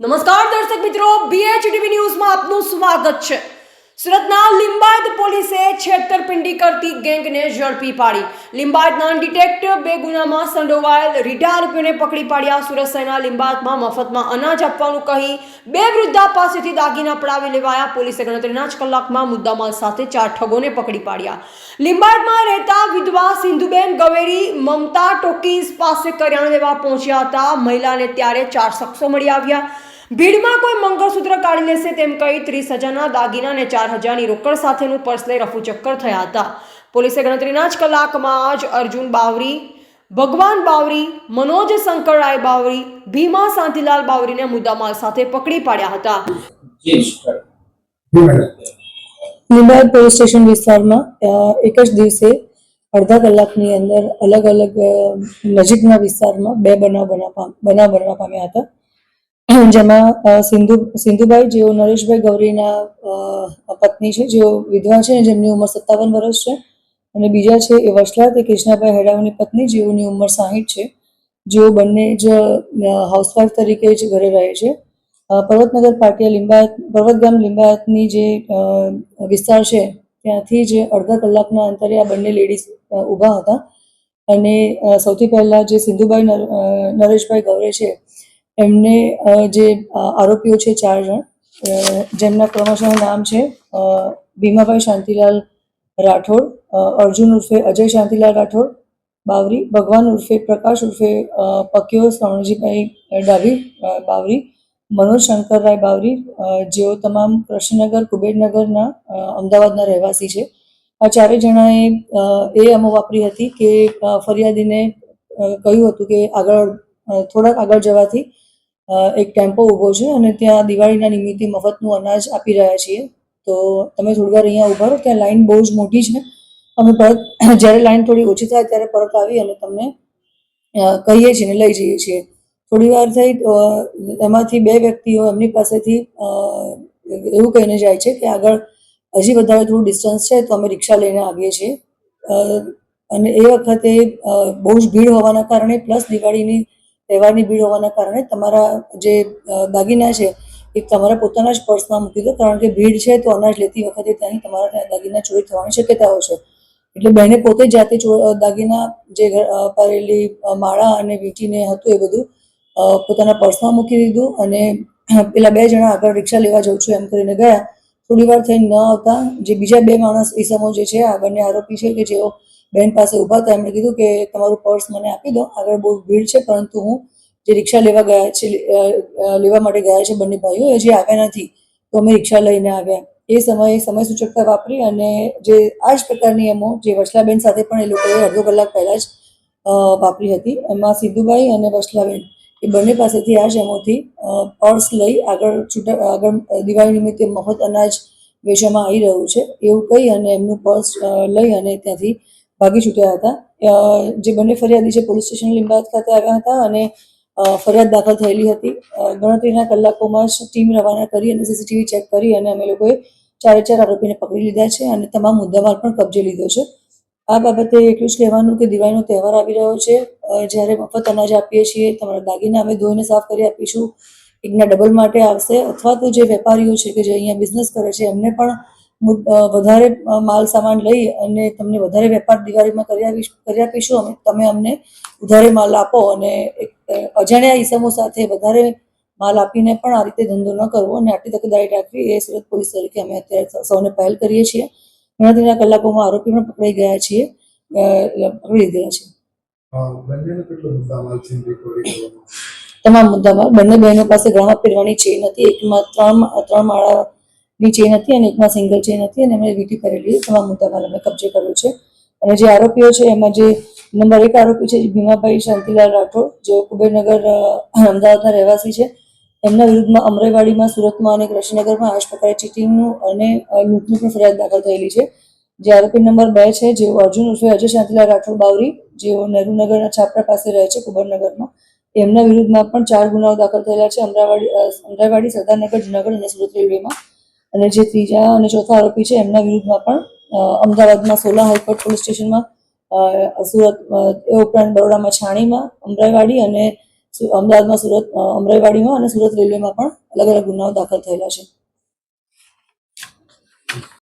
નમસ્કાર દર્શક મિત્રો બીએચડીવી ન્યૂઝમાં આપનું સ્વાગત છે. સુરતના લિંબાયત પોલીસે છેતરપિંડી કરતી ગેંગને ઝડપી પાડી. લિંબાયતના ડિટેક્ટર બે ગુનામાં સંડોવાયેલ રીઢા આરોપીઓને પકડી પાડ્યા. સુરત શહેરના લિંબાયતમાં મફતમાં અનાજ આપવાનું કહી બે વૃદ્ધા પાસેથી દાગીના પડાવી લેવાયા. પોલીસે ગણતરીના જ કલાકમાં મુદ્દામાલ સાથે ચાર ઠગોને પકડી પાડ્યા. લિંબાયતમાં રહેતા વિધવા સિંધુબેન ગવેરી મમતા ટોકીઝ પાસે કરિયાણા લેવા પહોંચ્યા હતા. મહિલાને ત્યારે ચાર શખ્સો મળી આવ્યા. ભીડમાં કોઈ મંગળસૂત્ર કાઢી લેશે તેમ કહી ત્રીસ હજારના દાગીના અને ચાર હજારની રોકડ સાથેનું પર્સ લઈ રફુચક્કર થયા હતા. પોલીસે ગણતરીના જ કલાકમાં જ અર્જુન બાવરી ભગવાન બાવરી મનોજ શંકરરાય બાવરી ભીમા શાંતિલાલ બાવરીને મુદ્દામાલ સાથે પકડી પાડ્યા હતા. લીંબાયત પોલીસ સ્ટેશન વિસ્તારમાં એક જ દિવસે અડધા કલાકની અંદર અલગ અલગ નજીકના વિસ્તારમાં બે બનાવ બનવા બનાવ બનવા પામ્યા હતા. જેમાં સિંધુ, સિંધુભાઈ, જેઓ નરેશભાઈ ગૌરીના પત્ની છે, જેઓ વિધવા છે જેમની ઉંમર સત્તાવન વર્ષ છે. અને બીજા છે એ વસલા તે કૃષ્ણાભાઈ હેડાવની પત્ની, જેઓની ઉંમર સાહીઠ છે. જેઓ બંને જ હાઉસવાઇફ તરીકે જ ઘરે રહે છે. પર્વતનગર પાટિયા લિંબાયત, પર્વતગામ લિંબાયતની જે વિસ્તાર છે, ત્યાંથી જ અડધા કલાકના અંતરે આ બંને લેડીઝ ઊભા હતા. અને સૌથી પહેલાં જે સિંધુભાઈ નરેશભાઈ ગૌરે છે એમને જે આરોપીઓ છે ચાર જણ જેમના ક્રમશઃ નામ છે ભીમાભાઈ શાંતિલાલ રાઠોડ અર્જુન ઉર્ફે અજય શાંતિલાલ રાઠોડ, બાવરી, ભગવાન ઉર્ફે પ્રકાશ ઉર્ફે પક્યો શ્રવણજીભાઈ ડાભી બાવરી, મનોજ શંકરરાય બાવરી જેઓ તમામ કૃષ્ણનગર, કુબેરનગરના અમદાવાદના રહેવાસી છે. આ ચારેય જણાએ એ અમો વાપરી હતી કે ફરિયાદીને કહ્યું હતું કે આગળ થોડાક આગળ જવાથી એક ટેમ્પો ઊભો છે અને ત્યાં દિવાળીના નિમિત્તે મફતનું અનાજ આપી રહ્યા છીએ. તો તમે થોડી વાર અહીંયા ઊભા રહો, ત્યાં લાઈન બહુ જ મોટી છે. અમે પરત, જ્યારે લાઈન થોડી ઓછી થાય ત્યારે પરત આવી અને તમને કહીએ છીએ ને લઈ જઈએ છીએ. થોડી વાર થઈ એમાંથી બે વ્યક્તિઓ એમની પાસેથી એવું કહીને જાય છે કે આગળ હજી વધારે થોડું ડિસ્ટન્સ છે તો અમે રિક્ષા લઈને આવીએ છીએ. અને એ વખતે બહુ જ ભીડ હોવાના કારણે પ્લસ દિવાળીની તહેવારની ભીડ હોવાના કારણે તમારા જે દાગીના છે, એ તમારા પોતાના જ પર્સમાં મૂકી દો. કારણ કે ભીડ છે તો અનાજ લેતી વખતે ત્યાંથી તમારા ત્યાં દાગીના ચોરી થવાની શક્યતાઓ છે. એટલે બહેને પોતે જાતે દાગીના જે પહેરેલી માળા અને વીંટીને હતું એ બધું પોતાના પર્સમાં મૂકી દીધું અને પેલા બે જણા આગળ રિક્ષા લેવા જઉં છું એમ કરીને ગયા. થોડી વાર થઈને ન આવતા. જે બીજા બે માણસ ઈસમો જે છે, આ બંને આરોપી છે કે જેઓ બેન પાસે ઊભા હતા, એમણે કીધું કે તમારું પર્સ મને આપી દો, આગળ બહુ ભીડ છે, પરંતુ હું જે રિક્ષા લેવા ગયા છે લેવા માટે ગયા છે બંને ભાઈઓ, એ જે આવ્યા નથી. તો અમે રિક્ષા લઈને આવ્યા. એ સમયે સમય સૂચકતા વાપરી અને જે આ જ પ્રકારની એમો જે વસલાબેન સાથે પણ એ લોકોએ અડધો કલાક પહેલા જ વાપરી હતી. એમાં સિદ્ધુભાઈ અને વસલાબેન એ બંને પાસેથી આ જમોથી પર્સ લઈ આગળ છૂટા, આગળ દિવાળી નિમિત્તે મફત અનાજ વેચવામાં આવી રહ્યું છે. એવું કહી અને એમનું પર્સ લઈ અને ત્યાંથી ભાગી છૂટ્યા હતા. જે બંને ફરિયાદી છે, પોલીસ સ્ટેશન લીંબાયત ખાતે આવ્યા હતા અને ફરિયાદ દાખલ થયેલી હતી. ગણતરીના કલાકોમાં જ ટીમ રવાના કરી અને સીસીટીવી ચેક કરી અને અમે લોકોએ ચારે ચાર આરોપીને પકડી લીધા છે અને તમામ મુદ્દામાલ પણ કબજે લીધો છે. આ બાબતે એટલું જ કહેવાનું કે દિવાળીનો તહેવાર આવી રહ્યો છે. જ્યારે મફત અનાજ આપીએ છીએ, તમારા દાગીના અમે ધોઈને સાફ કરી આપીશું. એકના ડબલ માટે આવશે. અથવા તો જે વેપારીઓ છે કે જે અહીંયા બિઝનેસ કરે છે, એમને પણ વધારે માલ સામાન લઈ અને તમને વધારે વેપાર દિવાળીમાં કરી આપીશ કરી આપીશું. અમે, તમે અમને વધારે માલ આપો અને એક અજાણ્યા ઈસમો સાથે વધારે માલ આપીને પણ આ રીતે ધંધો ન કરવો અને આટલી તકેદારી રાખવી એ સુરત પોલીસ તરીકે અમે અત્યારે સૌને પહેલ કરીએ છીએ. ગણતરીના કલાકોમાં આરોપી પણ પકડાઈ ગયા છીએ. પકડી લીધેલા છે. છે તમામ મુદ્દામાં બંને બહેનો પાસે ઘણા પહેરવાની ચેન હતી. એકમાં ત્રણ ત્રણ માળાની ચેન હતી અને એકમાં સિંગલ ચેન હતી અને એમણે વીટી કરેલી તમામ મુદ્દામાં અમે કબજે કર્યો છે. અને જે આરોપીઓ છે એમાં જે નંબર એક આરોપી છે ભીમાભાઈ શાંતિલાલ રાઠોડ જેઓ કુબેરનગર અમદાવાદના રહેવાસી છે. એમના વિરુદ્ધમાં અમરેવાડીમાં સુરતમાં અને કૃષ્ણનગરમાં આ જ પ્રકારે ચીટિંગનું અને લૂંટની પણ ફરિયાદ દાખલ થયેલી છે. જે આરોપી નંબર બે છે જેઓ અર્જુન ઉર્ફે અજય શાંતિલાલ રાઠોડ બાવરી, જેઓ નહેરુનગરના છાપરા પાસે રહે છે કુબરનગરમાં એમના વિરુદ્ધમાં પણ ચાર ગુનાઓ દાખલ થયેલા છે, અમરાવાડી અમરાવાડી, સરદારનગર, જુનાગઢ અને સુરત રેલવેમાં. અને જે ત્રીજા અને ચોથા આરોપી છે, એમના વિરુદ્ધમાં પણ અમદાવાદમાં સોલા હાઈકોર્ટ પોલીસ સ્ટેશનમાં સુરત એ ઉપરાંત બરોડામાં છાણીમાં, અમરાઈવાડી અને અમદાવાદમાં સુરત અમરાઈવાડીમાં અને સુરત રેલવેમાં પણ અલગ અલગ ગુનાઓ દાખલ થયેલા છે.